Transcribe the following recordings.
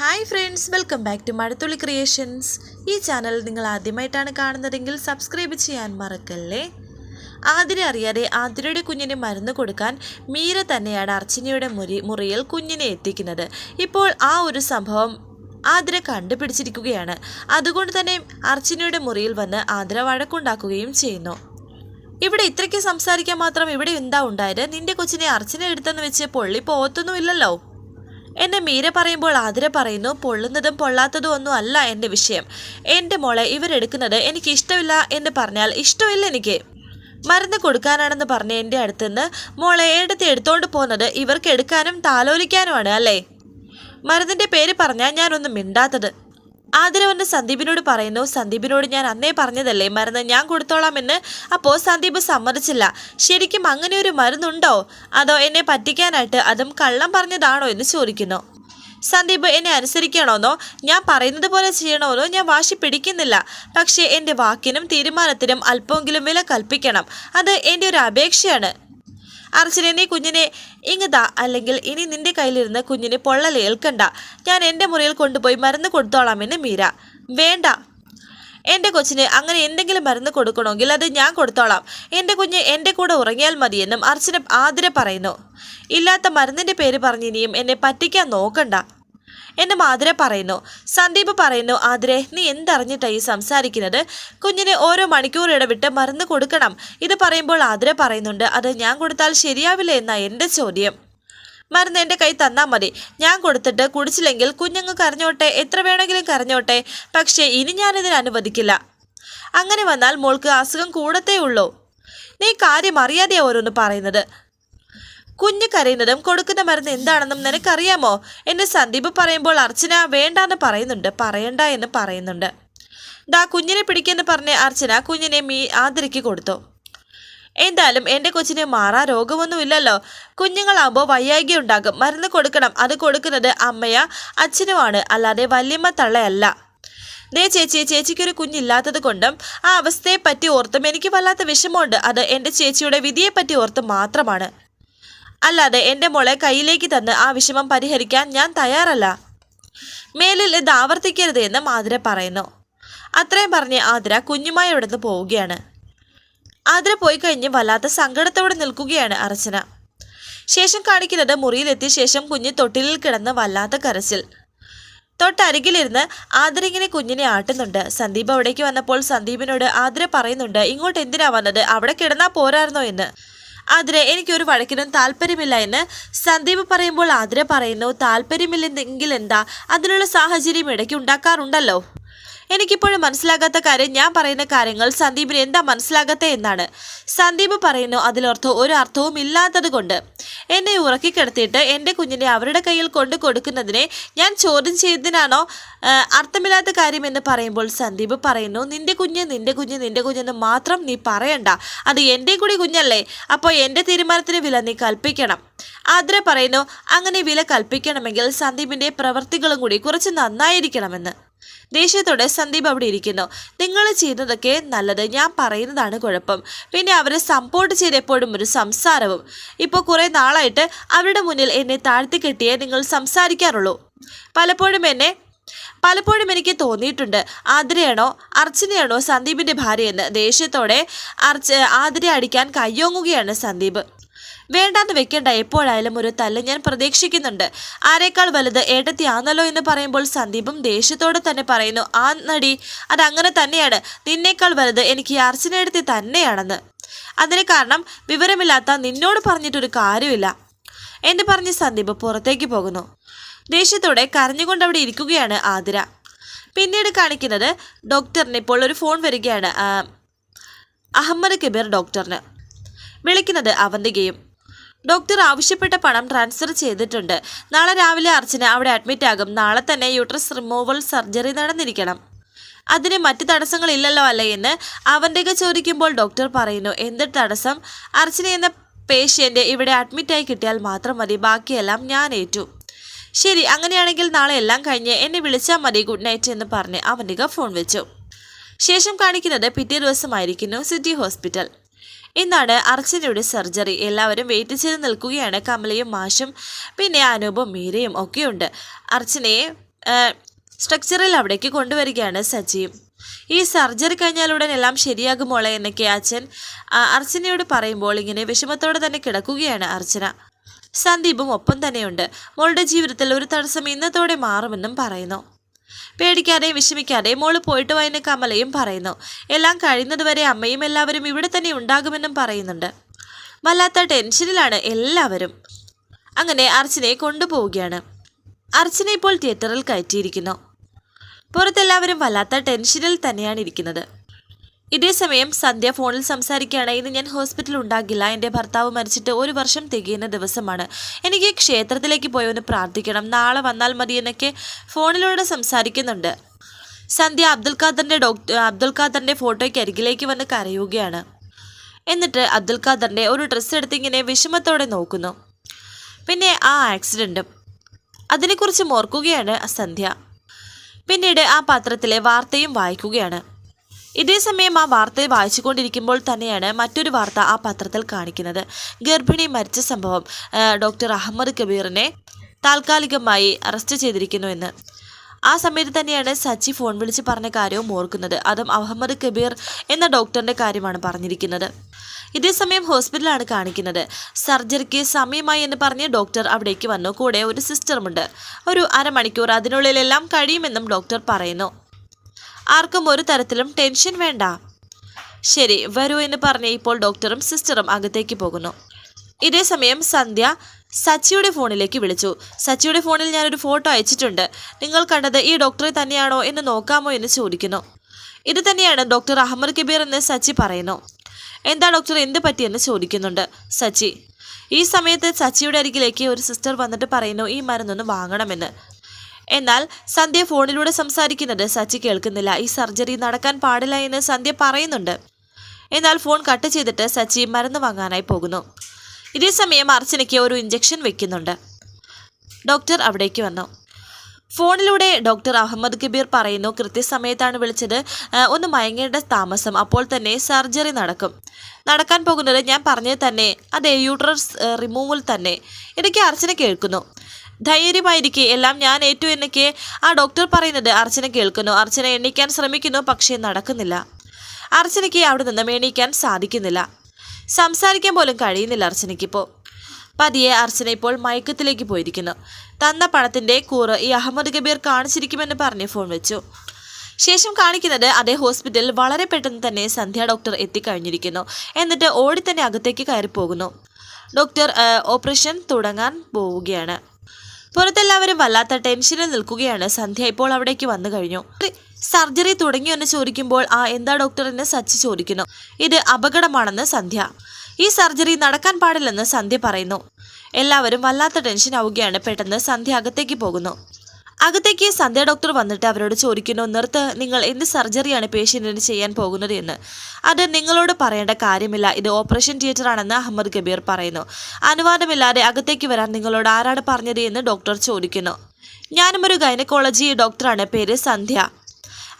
Hi friends welcome back to Mazhathulli creations ഈ channel നിങ്ങൾ ആദ്യമായിട്ടാണ് കാണുന്നതെങ്കിൽ സബ്സ്ക്രൈബ് ചെയ്യാൻ മറക്കല്ലേ? ആതിര അറിയാതെ ആതിരയുടെ കുഞ്ഞിന് മരുന്ന് കൊടുക്കാൻ മീര തന്നെയാണ് അർച്ചനയുടെ മുറി മുറിയിൽ കുഞ്ഞിനെ എത്തിക്കുന്നത്. ഇപ്പോൾ ആ ഒരു സംഭവം ആതിര കണ്ടുപിടിച്ചിരിക്കുകയാണ്. അതുകൊണ്ട് തന്നെ അർച്ചനയുടെ മുറിയിൽ വന്ന് ആതിര വഴക്കുണ്ടാക്കുകയും ചെയ്യുന്നു. ഇവിടെ ഇത്രയ്ക്ക് സംസാരിക്കാൻ മാത്രം ഇവിടെ എന്താ ഉണ്ടായത്? നിന്റെ കൊച്ചിനെ അർച്ചന എടുത്തെന്ന് വെച്ച് പൊള്ളി പോകത്തൊന്നുമില്ലല്ലോ. എന്നെ മീര പറയുമ്പോൾ ആതിര പറയുന്നു പൊള്ളുന്നതും പൊള്ളാത്തതും ഒന്നും അല്ല എന്റെ വിഷയം. എന്റെ മോളെ ഇവരെടുക്കുന്നത് എനിക്ക് ഇഷ്ടമില്ല എന്ന് പറഞ്ഞാൽ ഇഷ്ടമില്ല എനിക്ക്. മരുന്ന് കൊടുക്കാനാണെന്ന് പറഞ്ഞ എന്റെ അടുത്തുനിന്ന് മോളെ എടുത്ത് എടുത്തോണ്ട് പോകുന്നത് ഇവർക്ക് എടുക്കാനും താലോലിക്കാനുമാണ് അല്ലേ? മരുന്നിന്റെ പേര് പറഞ്ഞാൽ ഞാനൊന്നും മിണ്ടാത്തത്. ആതിര സന്ദീപിനോട് പറയുന്നു സന്ദീപിനോട് ഞാൻ അന്നേ പറഞ്ഞതല്ലേ മരുന്ന് ഞാൻ കൊടുത്തോളാമെന്ന്? അപ്പോൾ സന്ദീപ് സമ്മതിച്ചില്ല. ശരിക്കും അങ്ങനെ ഒരു മരുന്നുണ്ടോ? അതോ എന്നെ പറ്റിക്കാനായിട്ട് അതും കള്ളം പറഞ്ഞതാണോ എന്ന് ചോദിക്കുന്നു. സന്ദീപ് എന്നെ അനുസരിക്കണമെന്നോ ഞാൻ പറയുന്നത് പോലെ ചെയ്യണമെന്നോ ഞാൻ വാശി പിടിക്കുന്നില്ല. പക്ഷേ എന്റെ വാക്കിനും തീരുമാനത്തിനും അല്പമെങ്കിലും വില കൽപ്പിക്കണം. അത് എന്റെ ഒരു അപേക്ഷയാണ്. അർച്ചനെ നീ കുഞ്ഞിനെ ഇങ്ങതാ അല്ലെങ്കിൽ ഇനി നിന്റെ കയ്യിലിരുന്ന് കുഞ്ഞിന് പൊള്ളലേൽക്കണ്ട ഞാൻ എന്റെ മുറിയിൽ കൊണ്ടുപോയി മരുന്ന് കൊടുത്തോളാമെന്ന് മീര. വേണ്ട. എന്റെ കൊച്ചിന് അങ്ങനെ എന്തെങ്കിലും മരുന്ന് കൊടുക്കണമെങ്കിൽ അത് ഞാൻ കൊടുത്തോളാം. എന്റെ കുഞ്ഞ് എന്റെ കൂടെ ഉറങ്ങിയാൽ മതിയെന്നും അർച്ചന ആതിര പറയുന്നു. ഇല്ലാത്ത മരുന്നിന്റെ പേര് പറഞ്ഞിനിയും എന്നെ പറ്റിക്കാൻ നോക്കണ്ട. എന്ന് മാതിര പറയുന്നു. സന്ദീപ് പറയുന്നു ആതിരെ നീ എന്തറിഞ്ഞിട്ടാ ഈ സംസാരിക്കുന്നത്? കുഞ്ഞിനെ ഓരോ മണിക്കൂർ ഇടവിട്ട് മരുന്ന് കൊടുക്കണം. ഇത് പറയുമ്പോൾ ആതിര പറയുന്നുണ്ട് അത് ഞാൻ കൊടുത്താൽ ശരിയാവില്ല എന്നാ എന്റെ ചോദ്യം. മരുന്ന് എന്റെ കൈ തന്നാൽ മതി. ഞാൻ കൊടുത്തിട്ട് കുടിച്ചില്ലെങ്കിൽ കുഞ്ഞുങ്ങൾ കരഞ്ഞോട്ടെ? എത്ര വേണമെങ്കിലും കരഞ്ഞോട്ടെ? പക്ഷേ ഇനി ഞാനിതിന് അനുവദിക്കില്ല. അങ്ങനെ വന്നാൽ മോൾക്ക് അസുഖം കൂടത്തേ ഉള്ളൂ. നീ കാര്യം അറിയാതെയാ ഓരോന്ന് പറയുന്നത്. കുഞ്ഞ് കരയുന്നതും കൊടുക്കുന്ന മരുന്ന് എന്താണെന്നും നിനക്കറിയാമോ? എന്ന് സന്ദീപ് പറയുമ്പോൾ അർച്ചന വേണ്ടാന്ന് പറയുന്നുണ്ട്. പറയണ്ട എന്ന് പറയുന്നുണ്ട്. ദാ കുഞ്ഞിനെ പിടിക്കെന്ന് പറഞ്ഞ് അർച്ചന കുഞ്ഞിനെ മീ ആദരിക്ക് കൊടുത്തു. എന്തായാലും എന്റെ കൊച്ചിന് മാറാ രോഗമൊന്നുമില്ലല്ലോ. കുഞ്ഞുങ്ങളാകുമ്പോൾ വയ്യായിക ഉണ്ടാകും. മരുന്ന് കൊടുക്കണം. അത് കൊടുക്കുന്നത് അമ്മയ അച്ഛനുമാണ്. അല്ലാതെ വല്യമ്മ തള്ളയല്ല. ദേ ചേച്ചി ചേച്ചിക്കൊരു കുഞ്ഞില്ലാത്തത് കൊണ്ടും ആ അവസ്ഥയെ പറ്റി ഓർത്തും എനിക്ക് വല്ലാത്ത വിഷമമുണ്ട്. അത് എന്റെ ചേച്ചിയുടെ വിധിയെപ്പറ്റി ഓർത്തും മാത്രമാണ്. അല്ലാതെ എന്റെ മോളെ കയ്യിലേക്ക് തന്ന് ആ വിഷമം പരിഹരിക്കാൻ ഞാൻ തയ്യാറല്ല. മേലിൽ ഇത് ആവർത്തിക്കരുത് എന്ന് ആതിര പറയുന്നു. അത്രയും പറഞ്ഞ് ആതിര കുഞ്ഞുമായി ഇവിടുന്ന് പോവുകയാണ്. ആതിര പോയി കഴിഞ്ഞ് വല്ലാത്ത സങ്കടത്തോടെ നിൽക്കുകയാണ് അർച്ചന. ശേഷം കാണിക്കുന്നത് മുറിയിലെത്തിയ ശേഷം കുഞ്ഞ് തൊട്ടിലിൽ കിടന്ന് വല്ലാത്ത കരച്ചിൽ. തൊട്ടരികിലിരുന്ന് ആതിര ഇങ്ങനെ കുഞ്ഞിനെ ആട്ടുന്നുണ്ട്. സന്ദീപ് അവിടേക്ക് വന്നപ്പോൾ സന്ദീപിനോട് ആതിര പറയുന്നുണ്ട് ഇങ്ങോട്ട് എന്തിനാ വന്നത്? അവിടെ കിടന്നാ പോരായിരുന്നോ എന്ന്. ആതിര എനിക്കൊരു വഴക്കിനും താല്പര്യമില്ല എന്ന് സന്ദീപ് പറയുമ്പോൾ ആതിര പറയുന്നു താല്പര്യമില്ലെങ്കിൽ എന്താ അതിനുള്ള സാഹചര്യം ഇടയ്ക്ക് ഉണ്ടാക്കാറുണ്ടല്ലോ. എനിക്കിപ്പോഴും മനസ്സിലാകാത്ത കാര്യം ഞാൻ പറയുന്ന കാര്യങ്ങൾ സന്ദീപിന് എന്താ മനസ്സിലാകാത്ത എന്നാണ്. സന്ദീപ് പറയുന്നു അതിലർത്ഥം ഒരു അർത്ഥവും ഇല്ലാത്തത് കൊണ്ട്. എന്നെ ഉറക്കിക്കിടത്തിയിട്ട് എന്റെ കുഞ്ഞിനെ അവരുടെ കയ്യിൽ കൊണ്ട് കൊടുക്കുന്നതിനെ ഞാൻ ചോദ്യം ചെയ്തതിനാണോ അർത്ഥമില്ലാത്ത കാര്യം എന്ന് പറയുമ്പോൾ സന്ദീപ് പറയുന്നു നിന്റെ കുഞ്ഞ് നിന്റെ കുഞ്ഞ് നിന്റെ കുഞ്ഞെന്ന് മാത്രം നീ പറയണ്ട. അത് എന്റെ കൂടി കുഞ്ഞല്ലേ. അപ്പോൾ എന്റെ തീരുമാനത്തിന് വില നീ കൽപ്പിക്കണം. ആദ്ര പറയുന്നു അങ്ങനെ വില കൽപ്പിക്കണമെങ്കിൽ സന്ദീപിന്റെ പ്രവർത്തികളും കൂടി കുറച്ച് നന്നായിരിക്കണമെന്ന്. ദേഷ്യത്തോടെ സന്ദീപ് അവിടെ ഇരിക്കുന്നു. നിങ്ങൾ ചെയ്യുന്നതൊക്കെ നല്ലത് ഞാൻ പറയുന്നതാണ് കുഴപ്പം. പിന്നെ അവരെ സപ്പോർട്ട് ചെയ്ത് എപ്പോഴും ഒരു സംസാരവും. ഇപ്പോൾ കുറേ നാളായിട്ട് അവരുടെ മുന്നിൽ എന്നെ താഴ്ത്തി കെട്ടിയേ നിങ്ങൾ സംസാരിക്കാറുള്ളൂ. പലപ്പോഴും എന്നെ പലപ്പോഴും എനിക്ക് തോന്നിയിട്ടുണ്ട്. ആതിരയാണോ അർച്ചനയാണോ സന്ദീപിന്റെ ഭാര്യയെന്ന്? ദേഷ്യത്തോടെ അർച്ച ആതിര അടിക്കാൻ കയ്യോങ്ങുകയാണ് സന്ദീപ്. വേണ്ടാന്ന് വെക്കേണ്ട എപ്പോഴായാലും ഒരു തല്ല് ഞാൻ പ്രതീക്ഷിക്കുന്നുണ്ട്. ആരേക്കാൾ വലുത് ഏട്ടത്തിയാന്നല്ലോ എന്ന് പറയുമ്പോൾ സന്ദീപും ദേഷ്യത്തോടെ തന്നെ പറയുന്നു ആ നടി അതങ്ങനെ തന്നെയാണ്. നിന്നേക്കാൾ വലുത് എനിക്ക് അർച്ചനയെടുത്തി തന്നെയാണെന്ന്. അതിന് കാരണം വിവരമില്ലാത്ത നിന്നോട് പറഞ്ഞിട്ടൊരു കാര്യമില്ല എന്ന് പറഞ്ഞ് സന്ദീപ് പുറത്തേക്ക് പോകുന്നു. ദേഷ്യത്തോടെ കരഞ്ഞുകൊണ്ട് അവിടെ ഇരിക്കുകയാണ് ആതിര. പിന്നീട് കാണിക്കുന്നത് ഡോക്ടറിന് ഇപ്പോൾ ഒരു ഫോൺ വരികയാണ് അഹമ്മദ് കബീർ ഡോക്ടറിന്. വിളിക്കുന്നത് അവന്തികയും ഡോക്ടർ ആവശ്യപ്പെട്ട പണം ട്രാൻസ്ഫർ ചെയ്തിട്ടുണ്ട്. നാളെ രാവിലെ അർച്ചന അവിടെ അഡ്മിറ്റ് ആകും. നാളെ തന്നെ യൂട്രസ് റിമൂവൽ സർജറി നടന്നിരിക്കണം. അതിന് മറ്റ് തടസ്സങ്ങളില്ലല്ലോ അല്ലേ എന്ന് അവന്തിക ചോദിക്കുമ്പോൾ ഡോക്ടർ പറയുന്നു എന്ത് തടസ്സം? അർച്ചന എന്ന പേഷ്യന്റ് ഇവിടെ അഡ്മിറ്റായി കിട്ടിയാൽ മാത്രം മതി. ബാക്കിയെല്ലാം ഞാൻ ഏറ്റു. ശരി അങ്ങനെയാണെങ്കിൽ നാളെ എല്ലാം കഴിഞ്ഞ് എന്നെ വിളിച്ചാൽ മതി. ഗുഡ് നൈറ്റ് എന്ന് പറഞ്ഞ് അവന്റെ ഫോൺ വെച്ചു. ശേഷം കാണിക്കുന്നത് പിറ്റേ ദിവസമായിരിക്കുന്നു സിറ്റി ഹോസ്പിറ്റൽ. ഇന്നാണ് അർച്ചനയുടെ സർജറി. എല്ലാവരും വെയിറ്റ് ചെയ്ത് നിൽക്കുകയാണ്. കമലയും മാഷും പിന്നെ അനൂപും മീരയും ഒക്കെയുണ്ട്. അർച്ചനയെ സ്ട്രക്ചറിൽ അവിടേക്ക് കൊണ്ടുവരികയാണ് സജീവ്. ഈ സർജറി കഴിഞ്ഞാലുടൻ എല്ലാം ശരിയാകുമോളെ എന്നൊക്കെ അച്ഛൻ അർച്ചനയോട് പറയുമ്പോൾ ഇങ്ങനെ വിഷമത്തോടെ തന്നെ കിടക്കുകയാണ് അർച്ചന. സന്ദീപും ഒപ്പം തന്നെയുണ്ട്. മോളുടെ ജീവിതത്തിൽ ഒരു തടസ്സം ഇന്നത്തോടെ മാറുമെന്നും പറയുന്നു. പേടിക്കാതെ വിഷമിക്കാതെ മോൾ പോയിട്ട് വായന കമലയും പറയുന്നു. എല്ലാം കഴിയുന്നതുവരെ അമ്മയും എല്ലാവരും ഇവിടെ തന്നെ ഉണ്ടാകുമെന്നും പറയുന്നുണ്ട്. വല്ലാത്ത ടെൻഷനിലാണ് എല്ലാവരും. അങ്ങനെ അർച്ചനയെ കൊണ്ടുപോവുകയാണ്. അർച്ചന ഇപ്പോൾ തിയേറ്ററിൽ കയറ്റിയിരിക്കുന്നു. പുറത്തെല്ലാവരും വല്ലാത്ത ടെൻഷനിൽ തന്നെയാണ് ഇരിക്കുന്നത്. ഇതേസമയം സന്ധ്യ ഫോണിൽ സംസാരിക്കുകയാണ്. ഇന്ന് ഞാൻ ഹോസ്പിറ്റലിൽ ഉണ്ടാകില്ല. എന്റെ ഭർത്താവ് മരിച്ചിട്ട് ഒരു വർഷം തികയുന്ന ദിവസമാണ്. എനിക്ക് ക്ഷേത്രത്തിലേക്ക് പോയി ഒന്ന് പ്രാർത്ഥിക്കണം. നാളെ വന്നാൽ മതി എന്നൊക്കെ ഫോണിലൂടെ സംസാരിക്കുന്നുണ്ട്. സന്ധ്യ അബ്ദുൽ ഖാദറിന്റെ ഡോക്ടർ അബ്ദുൽ ഖാദറിന്റെ ഫോട്ടോയ്ക്ക് അരികിലേക്ക് വന്ന് കരയുകയാണ്. എന്നിട്ട് അബ്ദുൽ ഖാദറിന്റെ ഒരു ഡ്രസ്സ് എടുത്ത് ഇങ്ങനെ വിഷമത്തോടെ നോക്കുന്നു. പിന്നെ ആ ആക്സിഡന്റും. അതിനെക്കുറിച്ച് ഓർക്കുകയാണ് സന്ധ്യ. പിന്നീട് ആ പത്രത്തിലെ വാർത്തയും വായിക്കുകയാണ്. ഇതേസമയം ആ വാർത്ത വായിച്ചുകൊണ്ടിരിക്കുമ്പോൾ തന്നെയാണ് മറ്റൊരു വാർത്ത ആ പത്രത്തിൽ കാണിക്കുന്നത്. ഗർഭിണി മരിച്ച സംഭവം ഡോക്ടർ അഹമ്മദ് കബീറിനെ താൽക്കാലികമായി അറസ്റ്റ് ചെയ്തിരിക്കുന്നു എന്ന്. ആ സമയത്ത് തന്നെയാണ് സച്ചി ഫോൺ വിളിച്ച് പറഞ്ഞ കാര്യവും ഓർക്കുന്നത്. അതും അഹമ്മദ് കബീർ എന്ന ഡോക്ടറിന്റെ കാര്യമാണ് പറഞ്ഞിരിക്കുന്നത്. ഇതേസമയം ഹോസ്പിറ്റലാണ് കാണിക്കുന്നത്. സർജറിക്ക് സമയമായി എന്ന് പറഞ്ഞ് ഡോക്ടർ അവിടേക്ക് വന്നു. കൂടെ ഒരു സിസ്റ്ററുമുണ്ട്. ഒരു അരമണിക്കൂർ അതിനുള്ളിലെല്ലാം കഴിയുമെന്നും ഡോക്ടർ പറയുന്നു. ആർക്കും ഒരു തരത്തിലും ടെൻഷൻ വേണ്ട. ശരി വരൂ എന്ന് പറഞ്ഞ് ഇപ്പോൾ ഡോക്ടറും സിസ്റ്ററും അകത്തേക്ക് പോകുന്നു. ഇതേ സമയം സന്ധ്യ സച്ചിയുടെ ഫോണിലേക്ക് വിളിച്ചു. സച്ചിയുടെ ഫോണിൽ ഞാനൊരു ഫോട്ടോ അയച്ചിട്ടുണ്ട്. നിങ്ങൾ കണ്ടത് ഈ ഡോക്ടറെ തന്നെയാണോ എന്ന് നോക്കാമോ എന്ന് ചോദിക്കുന്നു. ഇത് തന്നെയാണ് ഡോക്ടർ അഹമ്മദ് കബീർ എന്ന് സച്ചി പറയുന്നു. എന്താ ഡോക്ടർ എന്ത് പറ്റിയെന്ന് ചോദിക്കുന്നുണ്ട് സച്ചി. ഈ സമയത്ത് സച്ചിയുടെ അരികിലേക്ക് ഒരു സിസ്റ്റർ വന്നിട്ട് പറയുന്നു ഈ മരുന്നൊന്ന് വാങ്ങണമെന്ന്. എന്നാൽ സന്ധ്യ ഫോണിലൂടെ സംസാരിക്കുന്നത് സച്ചി കേൾക്കുന്നില്ല. ഈ സർജറി നടക്കാൻ പാടില്ല എന്ന് സന്ധ്യ പറയുന്നുണ്ട്. എന്നാൽ ഫോൺ കട്ട് ചെയ്തിട്ട് സച്ചി മരുന്ന് വാങ്ങാനായി പോകുന്നു. ഇതേസമയം അർച്ചനയ്ക്ക് ഒരു ഇഞ്ചക്ഷൻ വെക്കുന്നുണ്ട്. ഡോക്ടർ അവിടേക്ക് വന്നു. ഫോണിലൂടെ ഡോക്ടർ അഹമ്മദ് കബീർ പറയുന്നു കൃത്യസമയത്താണ് വിളിച്ചത്. ഒന്ന് മയങ്ങേണ്ട താമസം. അപ്പോൾ തന്നെ സർജറി നടക്കും. നടക്കാൻ പോകുന്നത് ഞാൻ പറഞ്ഞത് തന്നെ. അതെ യൂട്രസ് റിമൂവൽ തന്നെ. ഇടയ്ക്ക് അർച്ചന കേൾക്കുന്നു. ധൈര്യമായിരിക്കെ. എല്ലാം ഞാൻ ഏറ്റു എന്നൊക്കെ ആ ഡോക്ടർ പറയുന്നത് അർച്ചന കേൾക്കുന്നു. അർച്ചന എണ്ണിക്കാൻ ശ്രമിക്കുന്നു പക്ഷേ നടക്കുന്നില്ല. അർച്ചനയ്ക്ക് അവിടെ നിന്നും എണീക്കാൻ സാധിക്കുന്നില്ല. സംസാരിക്കാൻ പോലും കഴിയുന്നില്ല അർച്ചനയ്ക്കിപ്പോൾ പതിയെ അർച്ചന ഇപ്പോൾ മയക്കത്തിലേക്ക് പോയിരിക്കുന്നു. തന്ന പണത്തിന്റെ കൂറ് ഈ അഹമ്മദ് ഗബീർ കാണിച്ചിരിക്കുമെന്ന് പറഞ്ഞ് ഫോൺ വെച്ചു. ശേഷം കാണിക്കുന്നത് അതേ ഹോസ്പിറ്റലിൽ വളരെ പെട്ടെന്ന് തന്നെ സന്ധ്യ ഡോക്ടർ എത്തിക്കഴിഞ്ഞിരിക്കുന്നു. എന്നിട്ട് ഓടി തന്നെ അകത്തേക്ക് കയറി പോകുന്നു ഡോക്ടർ ഓപ്പറേഷൻ തുടങ്ങാൻ പോവുകയാണ്. പുറത്തെല്ലാവരും വല്ലാത്ത ടെൻഷനിൽ നിൽക്കുകയാണ്. സന്ധ്യ ഇപ്പോൾ അവിടേക്ക് വന്നു കഴിഞ്ഞു. സർജറി തുടങ്ങിയോ എന്ന് ചോദിക്കുമ്പോൾ ആ എന്താ ഡോക്ടർ എന്ന് സച്ചി ചോദിക്കുന്നു? ഇത് അപകടമാണെന്ന് സന്ധ്യ. ഈ സർജറി നടക്കാൻ പാടില്ലെന്ന് സന്ധ്യ പറയുന്നു. എല്ലാവരും വല്ലാത്ത ടെൻഷൻ ആവുകയാണ് പെട്ടെന്ന് സന്ധ്യ അകത്തേക്ക് പോകുന്നു. അകത്തേക്ക് സന്ധ്യ ഡോക്ടർ വന്നിട്ട് അവരോട് ചോദിക്കുന്നു നിർത്ത് നിങ്ങൾ എന്ത് സർജറിയാണ് പേഷ്യന്റിന് ചെയ്യാൻ പോകുന്നത് എന്ന്? അത് നിങ്ങളോട് പറയേണ്ട കാര്യമില്ല. ഇത് ഓപ്പറേഷൻ തിയേറ്റർ ആണെന്ന് അഹമ്മദ് ഗബീർ പറയുന്നു. അനുവാദമില്ലാതെ അകത്തേക്ക് വരാൻ നിങ്ങളോട് ആരാണ് പറഞ്ഞത് എന്ന് ഡോക്ടർ ചോദിക്കുന്നു. ഞാനും ഒരു ഗൈനക്കോളജി ഡോക്ടറാണ്. പേര് സന്ധ്യ.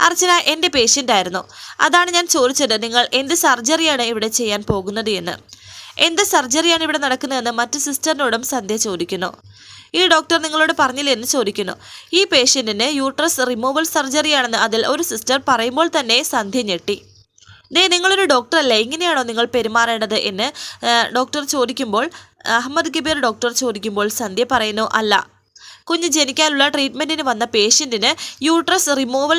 അർച്ചന എന്റെ പേഷ്യന്റ് ആയിരുന്നു. അതാണ് ഞാൻ ചോദിച്ചത്. നിങ്ങൾ എന്ത് സർജറിയാണ് ഇവിടെ ചെയ്യാൻ പോകുന്നത് എന്ന്? എന്ത് സർജറിയാണ് ഇവിടെ നടക്കുന്നതെന്ന് മറ്റ് സിസ്റ്ററിനോടും സന്ധ്യ ചോദിക്കുന്നു. ഈ ഡോക്ടർ നിങ്ങളോട് പറഞ്ഞില്ലേ എന്ന് ചോദിക്കുന്നു. ഈ പേഷ്യന്റിന് യൂട്രസ് റിമൂവൽ സർജറിയാണെന്ന് അതിൽ ഒരു സിസ്റ്റർ പറയുമ്പോൾ തന്നെ സന്ധ്യ ഞെട്ടി. ദേ നിങ്ങളൊരു ഡോക്ടറല്ലേ ഇങ്ങനെയാണോ നിങ്ങൾ പെരുമാറേണ്ടത് എന്ന് ഡോക്ടർ ചോദിക്കുമ്പോൾ അഹമ്മദ് ഗബീർ ഡോക്ടർ ചോദിക്കുമ്പോൾ സന്ധ്യ പറയുന്നു അല്ല. കുഞ്ഞ് ജനിക്കാനുള്ള ട്രീറ്റ്മെന്റിന് വന്ന പേഷ്യന്റിന് യൂട്രസ് റിമൂവൽ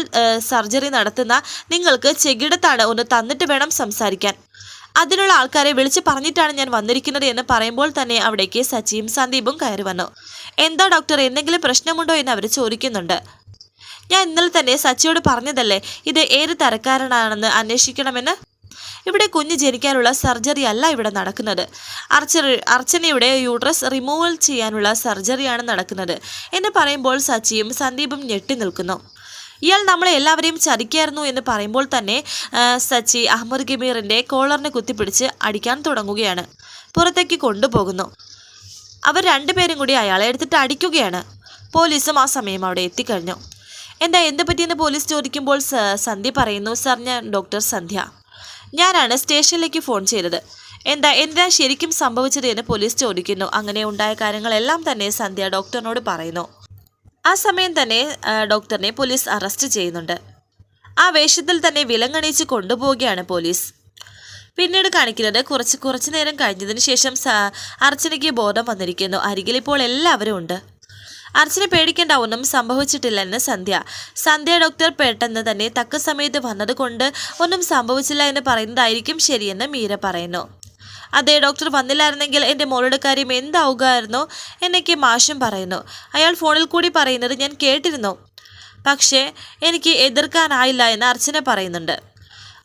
സർജറി നടത്തുന്ന നിങ്ങൾക്ക് ചെകിടത്താണ് ഒന്ന് തന്നിട്ട് വേണം സംസാരിക്കാൻ. അതിനുള്ള ആൾക്കാരെ വിളിച്ച് പറഞ്ഞിട്ടാണ് ഞാൻ വന്നിരിക്കുന്നത് എന്ന് പറയുമ്പോൾ തന്നെ അവിടേക്ക് സച്ചിയും സന്ദീപും കയറി വന്നു. എന്താ ഡോക്ടർ എന്തെങ്കിലും പ്രശ്നമുണ്ടോ എന്ന് അവർ ചോദിക്കുന്നുണ്ട്. ഞാൻ ഇന്നലെ തന്നെ സച്ചിയോട് പറഞ്ഞതല്ലേ ഇത് ഏത് തരക്കാരനാണെന്ന് അന്വേഷിക്കണമെന്ന്? ഇവിടെ കുഞ്ഞ് ജനിക്കാനുള്ള സർജറി അല്ല ഇവിടെ നടക്കുന്നത്. അർച്ച അർച്ചനയുടെ യൂട്രസ് റിമൂവൽ ചെയ്യാനുള്ള സർജറിയാണ് നടക്കുന്നത് എന്ന് പറയുമ്പോൾ സച്ചിയും സന്ദീപും ഞെട്ടി നിൽക്കുന്നു. ഇയാൾ നമ്മളെ എല്ലാവരെയും ചതിക്കായിരുന്നു എന്ന് പറയുമ്പോൾ തന്നെ സച്ചി അഹമ്മദ് ഗമീറിന്റെ കോളറിനെ കുത്തിപ്പിടിച്ച് അടിക്കാൻ തുടങ്ങുകയാണ്. പുറത്തേക്ക് കൊണ്ടുപോകുന്നു. അവർ രണ്ടുപേരും കൂടി അയാളെ എടുത്തിട്ട് അടിക്കുകയാണ്. പോലീസും ആ സമയം അവിടെ എത്തിക്കഴിഞ്ഞു. എന്താ എന്ത് പറ്റിയെന്ന് പോലീസ് ചോദിക്കുമ്പോൾ സന്ധ്യ പറയുന്നു സർ ഞാൻ ഡോക്ടർ സന്ധ്യ. ഞാനാണ് സ്റ്റേഷനിലേക്ക് ഫോൺ ചെയ്തത്. എന്താ എന്താ ശരിക്കും സംഭവിച്ചത്? എന്ന് പോലീസ് ചോദിക്കുന്നു. അങ്ങനെ ഉണ്ടായ കാര്യങ്ങളെല്ലാം തന്നെ സന്ധ്യ ഡോക്ടറിനോട് പറയുന്നു. ആ സമയം തന്നെ ഡോക്ടറിനെ പോലീസ് അറസ്റ്റ് ചെയ്യുന്നുണ്ട്. ആ വേഷത്തിൽ തന്നെ വിലങ്ങണിച്ച് കൊണ്ടുപോവുകയാണ് പോലീസ്. പിന്നീട് കാണിക്കുന്നത് കുറച്ച് കുറച്ച് നേരം കഴിഞ്ഞതിന് ശേഷം അർച്ചനയ്ക്ക് ബോധം വന്നിരിക്കുന്നു. അരികിൽ ഇപ്പോൾ എല്ലാവരും ഉണ്ട്. അർച്ചന പേടിക്കേണ്ട ഒന്നും സംഭവിച്ചിട്ടില്ലെന്ന് സന്ധ്യ. സന്ധ്യ ഡോക്ടർ പെട്ടെന്ന് തന്നെ തക്ക സമയത്ത് വന്നതുകൊണ്ട് ഒന്നും സംഭവിച്ചില്ല എന്ന് പറയുന്നതായിരിക്കും ശരിയെന്ന് മീര പറയുന്നു. അതെ ഡോക്ടർ വന്നില്ലായിരുന്നെങ്കിൽ എന്റെ മോളുടെ കാര്യം എന്താവുകയായിരുന്നോ? എന്നൊക്കെ മാഷം പറയുന്നു. അയാൾ ഫോണിൽ കൂടി പറയുന്നത് ഞാൻ കേട്ടിരുന്നു. പക്ഷേ എനിക്ക് എതിർക്കാനായില്ല എന്ന് അർച്ചന പറയുന്നുണ്ട്.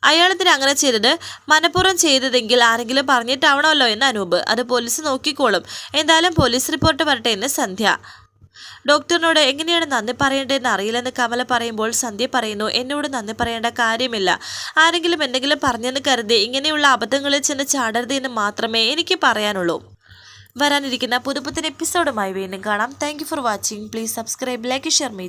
അയാളത്തിന് അങ്ങനെ ചെയ്തത്? മനഃപൂർവം ചെയ്തതെങ്കിൽ ആരെങ്കിലും പറഞ്ഞിട്ടാവണമല്ലോ എന്ന് അനൂപ്. അത് പോലീസ് നോക്കിക്കോളും. എന്തായാലും പോലീസ് റിപ്പോർട്ട് വരട്ടെ എന്ന് സന്ധ്യ. ഡോക്ടറിനോട് എങ്ങനെയാണ് നന്ദി പറയേണ്ടതെന്ന് അറിയില്ലെന്ന് കമല പറയുമ്പോൾ സന്ധ്യ പറയുന്നു എന്നോട് നന്ദി പറയേണ്ട കാര്യമില്ല. ആരെങ്കിലും എന്തെങ്കിലും പറഞ്ഞെന്ന് കരുതി ഇങ്ങനെയുള്ള അബദ്ധങ്ങളിൽ ചെന്ന് ചാടരുത് എന്ന് മാത്രമേ എനിക്ക് പറയാനുള്ളൂ. വരാനിരിക്കുന്ന പുതുപുത്തൻ എപ്പിസോഡുമായി വീണ്ടും കാണാം. Thank for watching please subscribe like share me